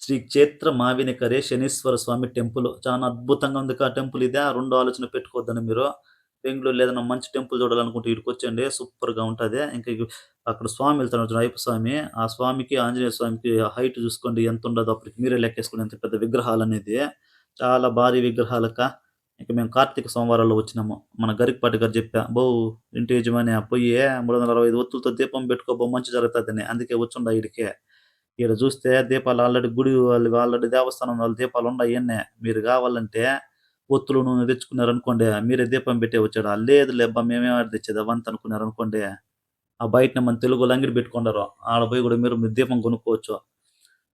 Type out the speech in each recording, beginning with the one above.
శ్రీ క్షేత్ర మావినికరే శనీశ్వర స్వామి టెంపుల్. చాలా అద్భుతంగా ఉంది ఆ టెంపుల్ ఇదే. రెండు ఆలోచన పెట్టుకోవద్దని మీరు. బెంగళూరు ఏదైనా మంచి టెంపుల్ చూడాలనుకుంటే ఇక్కడికి వచ్చండి సూపర్గా ఇంకా అక్కడ స్వామి వెళ్తాను అయ్యప్ప స్వామి. ఆ స్వామికి ఆంజనేయ స్వామికి హైట్ చూసుకోండి. ఎంత ఉండదు అప్పటికి మీరే లెక్కేసుకోండి. ఎంత పెద్ద విగ్రహాలు అనేది. చాలా భారీ విగ్రహాలక ఇక మేము కార్తీక సోమవారాల్లో వచ్చినాము. మన గరికపాటి గారు చెప్పా బో ఇంటి యజమాని పోయి మూడు వందల అరవై ఐదు ఒత్తులతో దీపం పెట్టుకోబో మంచి జరుగుతుందని. అందుకే వచ్చుండ ఇడికే ఇక్కడ చూస్తే దీపాలు ఆల్రెడీ గుడి వాళ్ళు ఆల్రెడీ దేవస్థానం వాళ్ళ దీపాలు ఉన్నాయి ఇవన్నీ మీరు కావాలంటే ఒత్తులు నూనె తెచ్చుకున్నారు అనుకోండి మీరే దీపం పెట్టే వచ్చాడు? "ఆ, లేదు లేబ్బా మేమే ఆడ తెచ్చేది? అవంత అనుకున్నారనుకోండి ఆ బయటనే మన తెలుగు లంగిడి పెట్టుకున్నారు ఆడ పోయి కూడా మీరు మీ దీపం కొనుక్కోవచ్చు.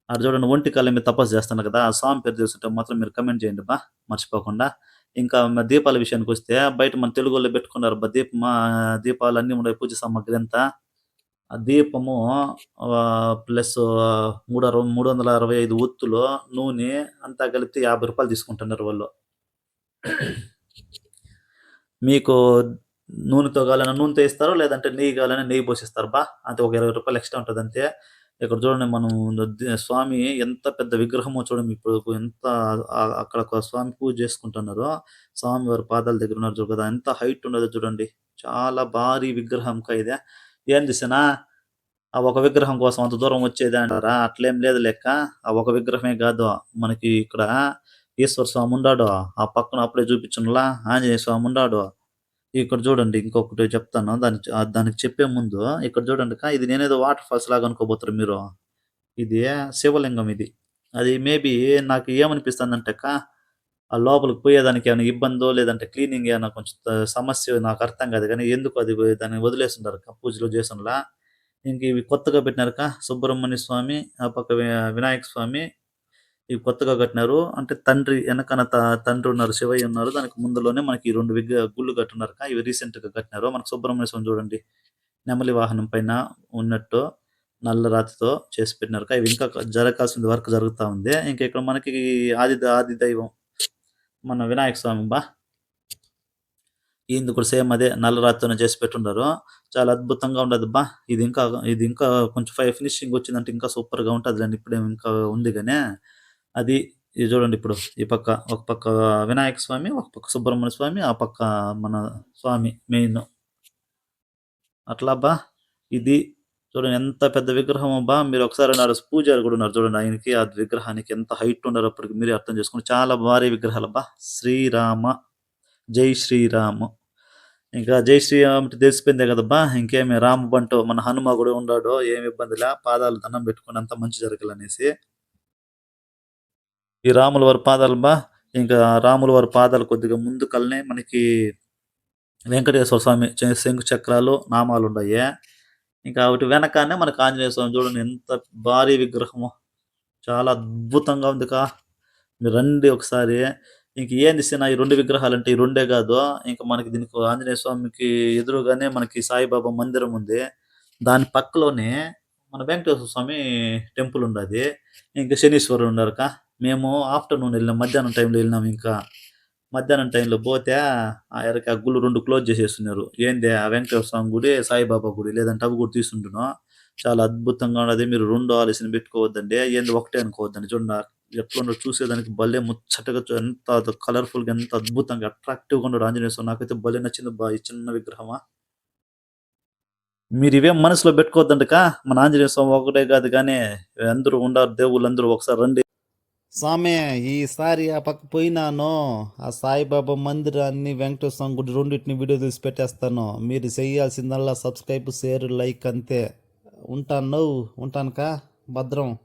ఆడ చూడండి ఒంటి కాళ్ళ మీద తపస్సు చేస్తున్నారు కదా ఆ స్వామి పేరు తెలుసుంటే మాత్రం మీరు కమెంట్ చేయండి బా మర్చిపోకుండా. ఇంకా దీపాల విషయానికి వస్తే బయట మన తెలుగు పెట్టుకున్నారు బా దీపం దీపాలు అన్ని ఉన్నాయి పూజ సామాగ్రి అంతా. దీపము ప్లస్ మూడు అరవై మూడు వందల అరవై ఐదు ఒత్తులు నూనె అంతా కలిపితే యాభై రూపాయలు తీసుకుంటున్నారు వాళ్ళు. మీకు నూనెతో కావాలన్నా నూనెతో ఇస్తారు లేదంటే నెయ్యి కావాలన్నా నెయ్యి పోసిస్తారు? బా అంతే ఒక ఇరవై రూపాయలు ఎక్స్ట్రా ఉంటుంది అంతే. ఇక్కడ చూడండి మనం స్వామి ఎంత పెద్ద విగ్రహమో చూడండి ఇప్పుడు ఎంత అక్కడ ఒక స్వామి పూజ చేసుకుంటున్నారు స్వామి వారి పాదాల దగ్గర ఉన్నారు చూడ కదా ఎంత హైట్ ఉన్నదో చూడండి. చాలా భారీ విగ్రహం ఇదే. ఏం చేసినా ఆ ఒక విగ్రహం కోసం అంత దూరం వచ్చేది అంటారా? అట్లేం లేదు లెక్క. ఆ ఒక విగ్రహమే కాదు. మనకి ఇక్కడ ఈశ్వర స్వామి ఉండాడు ఆ పక్కన అప్పుడే చూపించునులా ఆంజనేయ స్వామి ఉండాడు ఇక్కడ చూడండి ఇంకొకటి చెప్తాను. దానికి దానికి చెప్పే ముందు ఇక్కడ చూడండి కా ఇది నేనేదో వాటర్ ఫాల్స్ లాగా అనుకోబోతారు మీరు. ఇది శివలింగం ఇది. అది మేబీ నాకు ఏమనిపిస్తుంది అంటే కా ఆ లోపలికి పోయేదానికి ఏమైనా ఇబ్బందో లేదంటే క్లీనింగ్ ఏమైనా కొంచెం సమస్య నాకు అర్థం కాదు. కానీ ఎందుకు అది దాన్ని వదిలేస్తుంటారు పూజలు చేసినలా ఇంక ఇవి కొత్తగా పెట్టినారు కా సుబ్రహ్మణ్య స్వామి ఆ పక్క వినాయక స్వామి ఇవి కొత్తగా కట్టినారు. అంటే తండ్రి వెనకన త- తండ్రి ఉన్నారు శివయ్య ఉన్నారు. దానికి ముందులోనే మనకి ఈ రెండు విగ్గ గుళ్ళు కట్టున్నారు కా ఇవి రీసెంట్గా కట్టినారు. మనకు సుబ్రహ్మణ్య స్వామి చూడండి. నెమలి వాహనం పైన ఉన్నట్టు నల్ల రాతితో చేసి పెట్టినారు కా ఇవి ఇంకా జరగాల్సిన వర్క్ జరుగుతా ఉంది. ఇంకా ఇక్కడ మనకి ఆది ఆది దైవం మన వినాయక స్వామి బా. ఈయనది కూడా సేమ్ అదే నల్ల రాతితోనే చేసి పెట్టుండారు. చాలా అద్భుతంగా ఉండదు బా. ఇది ఇంకా ఇది ఇంకా కొంచెం ఫై ఫినిషింగ్ వచ్చిందంటే ఇంకా సూపర్గా ఉంటది అండి ఇప్పుడే ఇంకా ఉంది కానీ అది ఇది చూడండి ఇప్పుడు ఈ పక్క ఒక పక్క వినాయక స్వామి ఒక పక్క సుబ్రహ్మణ్య స్వామి ఆ పక్క మన స్వామి మెయిన్. అట్లా బా. ఇది చూడండి ఎంత పెద్ద విగ్రహం బా మీరు ఒకసారి నాడు పూజారి కూడా ఉన్నారు చూడండి ఆయనకి ఆ విగ్రహానికి ఎంత హైట్ ఉన్నారు అప్పటికి మీరే అర్థం చేసుకుని చాలా భారీ విగ్రహాలు బా శ్రీరామ జై శ్రీరామ్. ఇంకా జై శ్రీరామ్ అంటే తెలిసిపోయిందే కదబ్బా. ఇంకేమి రాము బంటో మన హనుమ కూడా ఉన్నాడు ఏమి ఇబ్బంది లే పాదాలు దండం పెట్టుకుని అంత మంచి జరగాలనేసి. ఈ రాముల వారి పాదాలు బా ఇంకా రాముల వారి పాదాలు కొద్దిగా ముందు కలనే మనకి వెంకటేశ్వర స్వామి శంకు చక్రాలు నామాలు ఉన్నాయి ఇంకా ఒకటి వెనకానే మనకి ఆంజనేయ స్వామి చూడండి ఎంత భారీ విగ్రహము. చాలా అద్భుతంగా ఉంది కా మీరు రండి ఒకసారి. ఇంక ఏంది సినా ఈ రెండు విగ్రహాలు అంటే ఈ రెండే కాదు. ఇంకా మనకి దీనికి ఆంజనేయ స్వామికి ఎదురుగానే మనకి సాయిబాబా మందిరం ఉంది. దాని పక్కలోనే మన వెంకటేశ్వర స్వామి టెంపుల్ ఉండదు. ఇంకా శనీశ్వరుడు ఉన్నారు కా మేము ఆఫ్టర్నూన్ వెళ్ళినాం మధ్యాహ్నం టైంలో వెళ్ళినాం ఇంకా. మధ్యాహ్నం టైంలో పోతే ఆ ఎరక ఆ గుళ్ళు రెండు క్లోజ్ చేసేస్తున్నారు. ఏంది? ఆ వెంకటేశ్వర స్వామి గుడి సాయిబాబా గుడి లేదంటే అవి కూడా తీసుంటున్నాం చాలా అద్భుతంగా ఉన్నది. మీరు రెండు ఆలోచన పెట్టుకోవద్దండి. ఏంది ఒకటే అనుకోవద్దండి. చూడండి ఎట్లుండో చూసేదానికి భలే ముచ్చటగా ఎంత కలర్ఫుల్గా ఎంత అద్భుతంగా అట్రాక్టివ్గా ఉన్నాడు ఆంజనేయ స్వామి. నాకైతే భలే నచ్చింది బా ఈ చిన్న విగ్రహమా. మీరు ఇవేం మనసులో పెట్టుకోవద్దంటక? మన ఆంజనేయ స్వామి ఒకటే కాదు కానీ అందరూ ఉండారు దేవుళ్ళు అందరూ ఒకసారి రండి. స్వామి ఈసారి ఆ పక్క పోయినాను ఆ సాయిబాబా మందిరాన్ని వెంకటేశ్వర స్వామి గుడి రెండింటిని వీడియో తీసి పెట్టేస్తాను. మీరు చేయాల్సిందల్లా సబ్స్క్రైబ్ షేర్ లైక్ అంతే. ఉంటాను ఉంటానుకా? భద్రం.